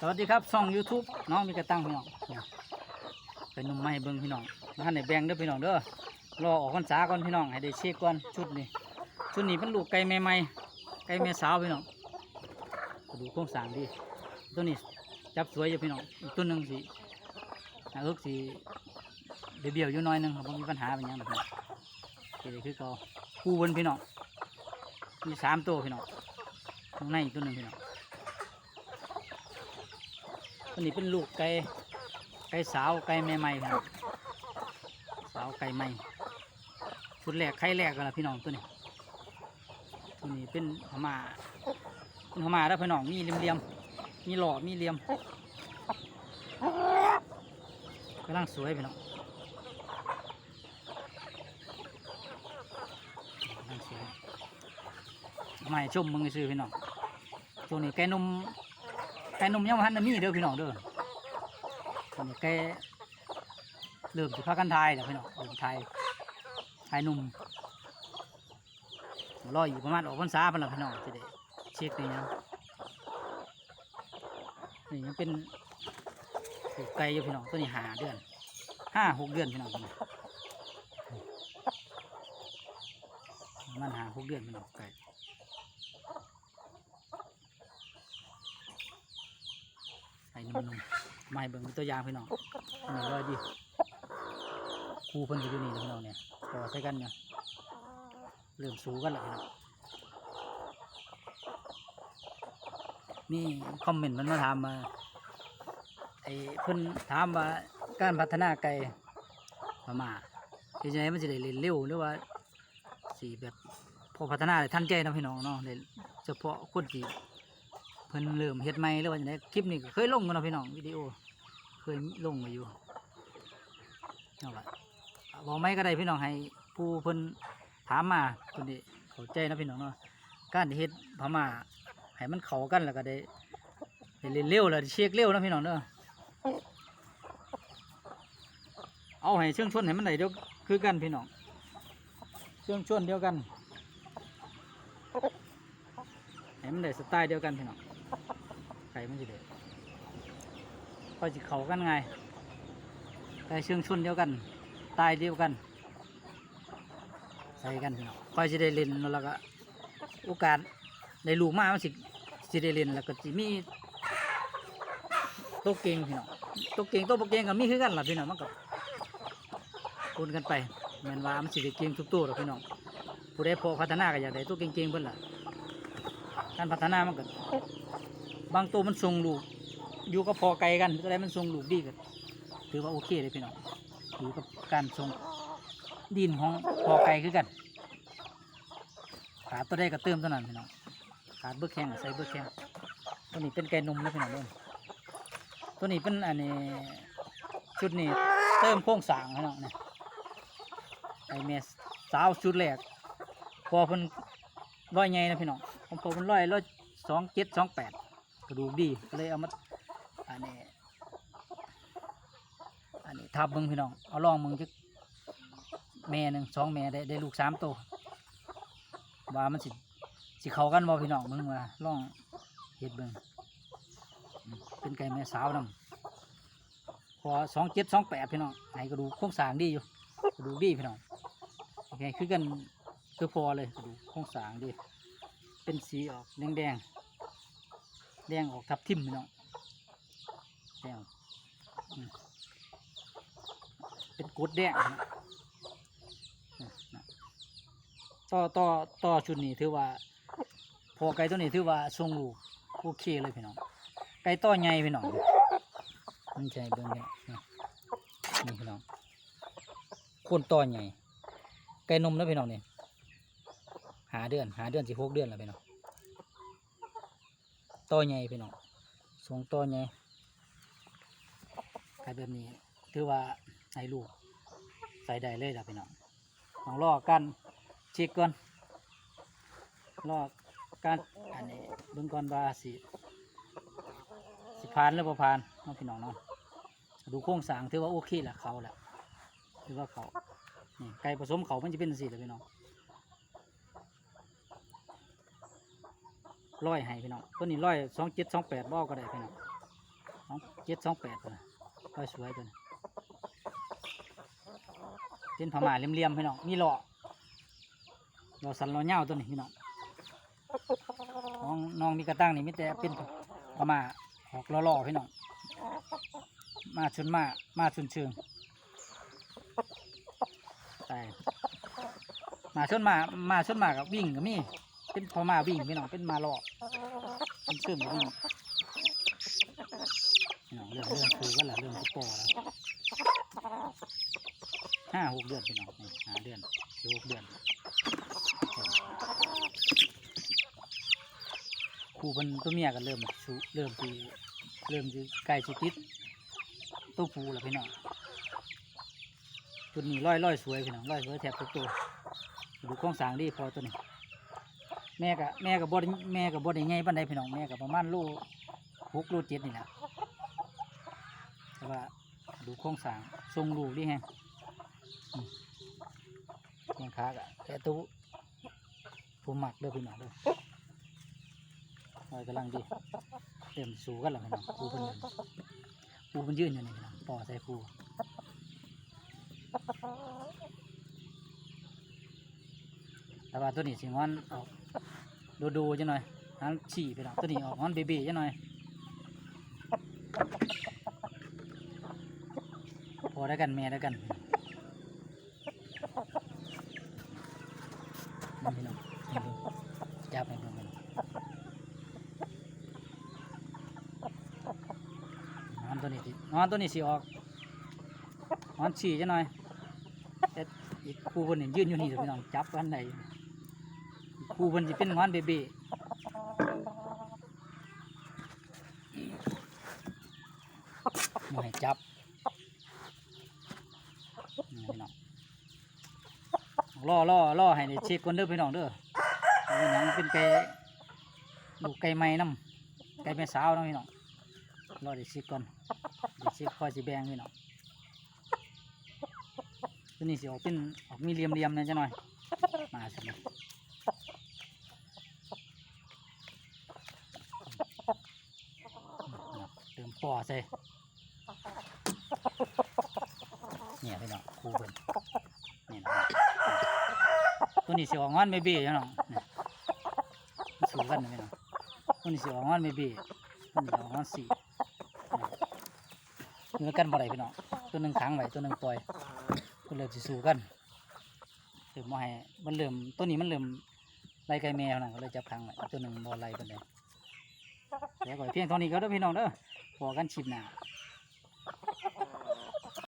สวัสดีครับช่อง YouTube น้องมีกระตังพี่น้องเนี่ยเป็นนุ่มใหม่เบิ่งพี่น้องท่านในแบ่งเด้อพี่น้องเด้อรอออกพรรษาก่อนพี่น้องให้ได้เช็คก่อนชุดนี้ชุดนี้เป็นลูกไก่ใหม่ๆไก่แม่สาวพี่น้องดูโครงสร้างดีตัวนี้จับสวยอยู่พี่น้องอีกตัวหนึ่งสิหน้าเอิกสีเบียวๆอยู่น้อยหนึงครับมีปัญหาเป็นยังหรอกพี่น้องเดี๋ยวคือเขาคู่บนพี่น้องมีสามตัวพี่น้องข้างในอีกตัวหนึ่งพี่น้อง ตัวนี้เป็นลูกไก่ไก่สาวไก่แม่ใหม่ครับสาวไก่ใหม่ชุดแรกไข่แรกกันละพี่น้องตัวนี้ ตัวนี้เป็นพม่าเป็นพม่าแล้วพี่น้องมีเหลี่ยมๆมีหล่อมีเหลี่ยมกำลังสวยพี่น้องกำลังสวยเอามาให้ชมมึงซื้อพี่น้องตัวนี้ไก่นม ไก่นมยังบ่ทันมีเด้อพี่น้องเด้อตอนนี้ไก่เริ่มสิพากันทายแล้วพี่น้องเริ่มทายทายหนุ่มรออยู่ประมาณออกพรรษาพันละพี่น้องจะได้เช็คนี่นะนี่ยังเป็นลูกไก่อยู่พี่น้องตัวนี้หาเดือนห้าหกเดือนพี่น้องตัวนี้ประมันหาหกเดือนพี่น้องไก่ ใส่นุ่มๆมาให้เบิ่งตัวอย่างพี่น้องนี่เลยดิครูเพิ่นก็อยู่นี่นะพี่น้องเนี่ยต่อใส่กันเนี่ยเริ่มสูกันแล้วพี่น้องมีคอมเมนต์มันมาถามมาไอ้เพิ่นถามว่าการพัฒนาไก่มามาเป็นยังไงมันจะได้เร็วเร็วหรือว่าสีแบบพอพัฒนาได้ทันใจเนะพี่น้องเนาะได้เฉพาะคนที่ เพิ่นเริ่มเฮ็ดใหม่หรือว่าจังไดคลิปนี้ก็เคยลงกันเนาะพี่น้องวิดีโอ เคยลงมาอยู่เอาละบอกไม่ก็ได้พี่น้องให้ผู้เพิ่นถามมาคนนี้เข้าใจนะพี่น้องเนาะการเฮ็ดพม่าให้มันเข้ากันแล้วก็ได้ได้เล่นเร็วแล้วเช็คเร็วนะพี่น้องเนาะเอาให้เชื่องชนให้มันได้เดียวคือกันพี่น้องเชื่องชนเดียวกันให้มันได้สไตล์เดียวกันพี่น้อง ก่มันจะเด็ดก็จะเขากันไงแต่เชื่องชุนเดียวกัน ตายเดียวกัน ใส่กันพี่น้องคอยจะได้เล่นแล้วก็ โอกาสในลูกมามันสิสิได้เล่นแล้วก็สิมีโต๊ะเก่งพี่น้องโต๊ะเก่งโต๊ะบ่เก่งก็มีคือกันล่ะพี่น้องมันก็คูณกันไปแม่นว่ามันสิได้เก่งทุกตัวหรอกพี่น้องผู้ใดพอพัฒนาก็อยากได้ตัวเก่งๆเพิ่นล่ะการพัฒนามันก็ บางตัวมันทรงลูกอยู่ก็พอไกลกันตัวใดมันทรงลูกดีกันถือว่าโอเคเลยพี่น้องอยู่กับการทรงดินของพอไกลคือกัน ขาตัวใดก็เติมตัวนั้นพี่น้องขาเบิกแข้งใส่เบิกแข้งตัวนี้เป็นไก่นมนะพี่น้องตัวนี้เป็นอันนี้ชุดนี้เติมโครงสางพี่น้องเนี่ยไอเมสสาวชุดแรกพอเพิ่นร้อยไงนะพี่น้องผมพอเพิ่นร้อยร้อยสองเจ็ดสองแปด กระดูกดีก็เลยเอามาอันนี้อันนี้ทับเบิ้งพี่น้องเอาลองมึงจักแม่หนึ่งสองแม่ได้ได้ลูกสามตัวว่ามันสิสิเขากันบ่พี่น้องมึงว่าลองเห็ดเบิ้งเป็นไก่แม่สาวนำพอสองเจ็ดสองแปดพี่น้องไหนกระดูกโครงสร้างดีอยู่กระดูกดีพี่น้องโอเคคือกันคือพอเลยกระดูกโครงสร้างดีเป็นสีออกแดงแดงๆ แดงออกทับทิมพี่น้องแดงเป็นกุดแดงต่อต่อต่อชุดนี้ถือว่า พอไก่ตัวนี้ถือว่าทรงลูกโอเคเลยพี่น้องไก่ต่อใหญ่พี่น้องมันใจเบิ่งเนี่ยนี่พี่น้องโคนต่อใหญ่ไก่นมแล้วพี่น้องนี่หาเดือนหาเดือนสิหกเดือนแล้วพี่น้อง ต่อใหญ่พี่น้องสูงต่อใหญ่ขายแบบนี้ถือว่าให้ลูกใส่ได้เลยล่ะพี่น้องต้องรอกันเช็คก่อนรอการอันนี้เบิ่งก่อนว่าสิสิผ่านหรือบ่ผ่านน้องพี่น้องเนาะดูโครงสร้างถือว่าโอเคแหละเขาแหละถือว่าเขานี่ไก่ผสมเขามันจะเป็นสีเลยพี่น้อง ร้อยให้พี่น้องตัวนี้ร้อยสองเจ็ดสองแปดบ่ก็ได้พี่น้องสองเจ็ดสองแปดตัวนะก็สวยตัวนะเป็นผ้าไหมเหลี่ยมๆพี่น้องมีหล่อหล่อสันหล่อเงาตัวนี้พี่น้องน้องน้องมีกระตั้งนี่มีแต่เป็นผ้าไหมออกหล่อๆพี่น้องมาชนมามาชนเชิงแต่มาชนมามาชนมากับวิ่งก็มี เป็นพอมาวิ่งพี่น้องเป็นมาหล่อเป็นเชิงก็วิ่งพี่น้องเรื่องเรื่องคือก็แหละเรื่องสปอร์แล้วห้าหกเดือนพี่น้องห้าเดือนหกเดือนครูเป็นตัวเมียก็เริ่มสูเริ่มที่เริ่มที่ใกล้สิติดตัวผูแล้วพี่น้องจุดนี้ร้อยร้อยสวยพี่น้องร้อยสวยแถบทุกตัวดูโครงสางดีพอตัวนี้ แม่กับแม่กับบดแม่กับบดยังไงปันใดพี่น้องแม่กับประมาณลูกหกลูกเจ็ดนี่แหละแต่ว่าดูโครงสร้างทรงรูดีแฮงอืมยังคากะแต่ตู้ผมหมักเด้อพี่น้องเด้อลอยกำลังดีเต็มสูกันแล้วพี่น้องครูเพิ่นยืนครูเพิ่นยื่นอยู่นี่พี่น้องปอใส่ครูแต่ว่าตัวนี้สิงอนออก ดูดูจังหน่อยหันฉี่พี่น้องตัวนี้ออกงอนเบบีจังหน่อย พอได้กันแม่ได้กันนี่พี่น้องจับให้เพิ่นนอนตัวนี้สินอนตัวนี้สิออกนอนฉี่จะหน่อยแต่อีกครูเพิ่นนี่ยืนอยู่นี่พี่น้องจับกันได้ ครูเพิ่นสิเป็นงอนเบบีหน่วยจับนี่น้องล่อล่อล่อให้เช็คก่อนเด้อพี่น้องเด้อเอาเป็นหยังเป็นไก่ลูไก่ไม้น้ำไก่แม่สาวน้องพี่น้องรอได้เช็คก่อนได้เช็คคอยสิแบงพี่น้องตัวนี้สิออกเป็นออกมีเหลี่ยมเหลี่ยมๆนะจ๊ะหน่อยมาสิมาเติม ปอใส่เนี่ยพี่น้องคู่เพิ่นนี่นะตัวนี้เสิออกงอนไม่เบี้ยน้องเนี่ยมันสู้กันนะพี่น้องตัวนี้เสิออกงอนไม่เบี้ยตัวนี้ออกงอนสี่เนื้อกันบ่ได้พี่น้องตัวหนึ่งขังไว้ตัวหนึ่งปล่อยก็เริ่มสิสู้กันเริ่มมาให้มันเริ่มตัวนี้มันเริ่มไล่ไก่แมวนะก็เลยจับขังไว้ตัวหนึ่งบ่ไล่กันเลย เดี๋ยวก่อนเพียงเท่านี้ก็เด้อพี่น้องเด้อพอกันชิบหน้า